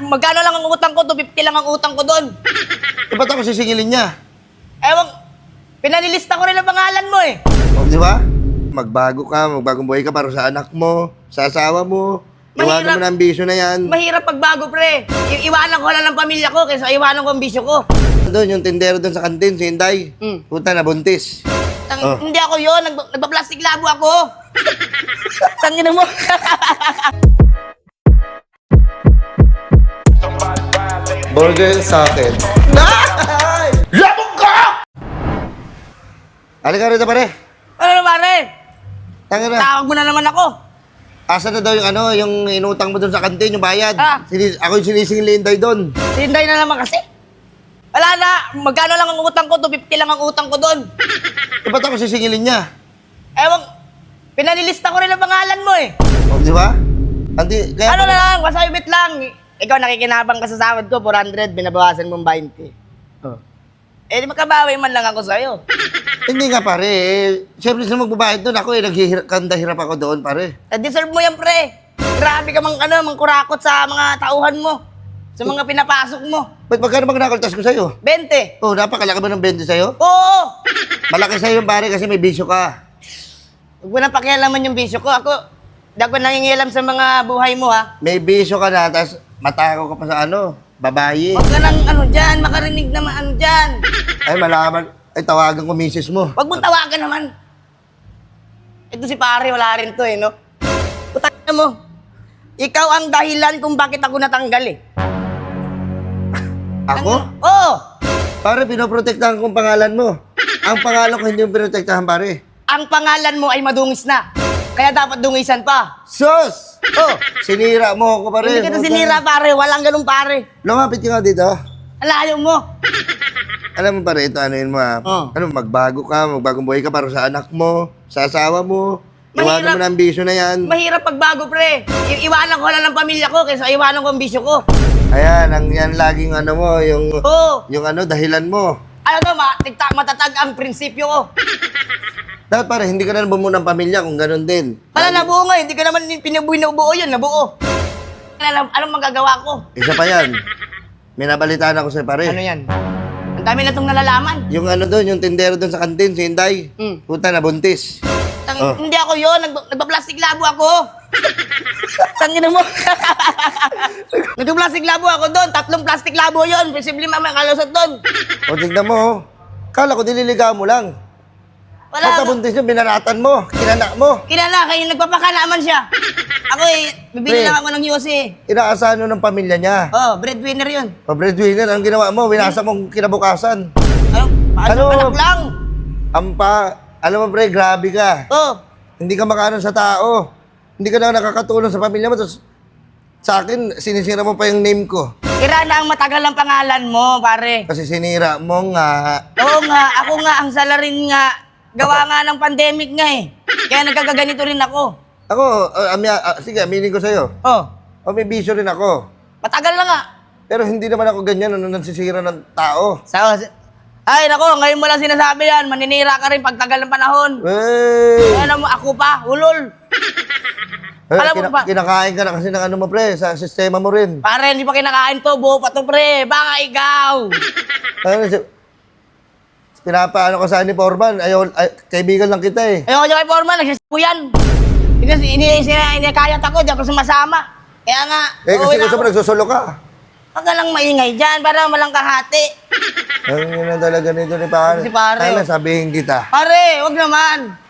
magkano lang ang utang ko? 250 lang ang utang ko doon. Eh, ba't ako sisingilin niya? Ewan, pinanilista ko rin ang pangalan mo eh. O, di ba? Magbago ka, magbagong buhay ka para sa anak mo, sa asawa mo. Iwanan Mahirap. mo na ang bisyo na yan. Mahirap pagbago, pre. I- iwanan ko lang ng pamilya ko kaysa iwanan ko ang bisyo ko. Doon, yung tindero doon sa kantin, si Inday. Hmm. Puta na, buntis. Tang, Oh. Hindi ako yon Nagba- nagpa-plastic labo ako. Tangina mo. Burger sa akin. Nay! Labog ka! Halika rito, pare. ano na, pare? Tanga na. Tawag mo na naman ako. Asa na daw yung ano, yung inutang mo doon sa kantin, yung bayad. Ah. Sinis- ako yung sinisingil ni Inday doon. Sinday na naman kasi. Wala na. Magkano lang ang utang ko? 250 lang ang utang ko doon. Eh, ba't ako sisingilin niya? Ewan, pinanilista ko rin ang pangalan mo eh. O, di ba? Andi, kaya Ano na lang, masayubit lang. Ikaw nakikinabang ka sa sahod ko, 400, binabawasan mong 20. Oh. Eh, di makabawi man lang ako sa'yo. Hindi nga pare, eh, siyempre sa magbabayad doon, ako eh, naghihirap hirap ako doon pare. Eh, deserve mo yan, pre. Grabe ka mang, ano, mang kurakot sa mga tauhan mo. Sa mga pinapasok mo. Ba't magkano bang nakaltas ko sa'yo? 20. Oh, napakalaki ba ng 20 sa'yo? Oo! Malaki sa'yo pare kasi may bisyo ka. Huwag mo na pakialaman yung bisyo ko. Ako, di ako nangingialam sa mga buhay mo, ha? May bisyo ka na, tapos matakaw ka pa sa ano, babae. Huwag ka nang ano dyan, makarinig naman ano dyan. Ay, malaman, ay tawagan ko misis mo. Huwag mong tawagan naman. Ito si pare, wala rin to eh, no? Puta mo. Ikaw ang dahilan kung bakit ako natanggal eh. Ako? Oo! Pare, pinoprotektahan ko ang pangalan mo. Ang pangalan ko hindi yung pinotektahan pare. Ang pangalan mo ay madungis na. Kaya dapat dungisan pa. Sus! Oh, sinira mo ako pare. Hindi kita sinira pare, walang ganun pare. Lumapit ka nga dito. Alayo mo. Alam mo pare, ito ano yun mo ha? Oh. Ano, magbago ka, magbagong buhay ka para sa anak mo, sa asawa mo. Iwanan Mahirap. mo na ang bisyo na yan. Mahirap pagbago pre. I- iwanan ko lang ng pamilya ko kaysa iwanan ko ang bisyo ko. Ayan, ang yan laging ano mo, yung, Oo. yung ano, dahilan mo. Ano to, ma tigtak matatag ang prinsipyo ko. Dapat pare, hindi ka na bumuo ng pamilya kung ganun din. Wala nabuo nga, hindi ko naman pinubuhay na buo yun, nabuo. Alam, anong magagawa ko? Isa pa yan. May nabalitaan ako sa'yo pare. Ano yan? Ang dami na itong nalalaman. Yung ano doon, yung tindero doon sa kantin, si Inday. Hmm. Puta na, buntis. Tang, Oh. Hindi ako yun, Nagba- nagpa-plastic labo ako. Tangina mo. Nagpa-plastic labo ako doon, tatlong plastic labo yun. Posible mamaya kalusot doon. O, tignan mo, oh. Kala ko dililigaw mo lang. Wala Pagka ako. buntis yun, binaratan mo, kinana mo. Kilala, kayo nagpapakalaman siya. Ako eh, bibili Pre. lang ako ng UC. Inaasahan mo ng pamilya niya. Oh, breadwinner yun. Pa breadwinner, ang ginawa mo, winasa mong kinabukasan. Ano? Pasok Ano? anak lang. Ampa, alam mo pre, grabe ka. Oh, Hindi ka makaano sa tao. Hindi ka na nakakatulong sa pamilya mo. Tapos, sa akin, sinisira mo pa yung name ko. tira na ang matagal ang pangalan mo, pare. Kasi sinira mo nga. Oo nga, ako nga, ang salarin nga. Gawa nga ng pandemic nga eh. Kaya nagkakaganito rin ako. Ako, uh, amya, ah, sige, aminin ko sa'yo. Oh, O, may bisyo rin ako. matagal na nga. Pero hindi naman ako ganyan ano nansisira ng tao. Sa, ay, nako, ngayon mo lang sinasabi yan. Maninira ka rin pagtagal ng panahon. Hey! Ano mo, ako pa, ulol. Eh, Alam mo kina- ba- Kinakain ka na kasi ng ano mo, pre, sa sistema mo rin. Pare, hindi pa kinakain to, buo pa to, pre. Baka ikaw. Ano, si, pinapaano ka sa ni Forman, ayaw, ay, kaibigan lang kita eh. Ayoko dyan kay Foreman, nagsisipo yan. Kasi ini, ini, inikayat ako, di ako sumasama. Kaya nga, Eh, kasi gusto mo nagsusulo ka. Huwag ka lang maingay dyan, para malang kahati. Ano yun na talaga nito ni pare? Si pare, Ano, oh. sabihin kita. Pare, wag naman.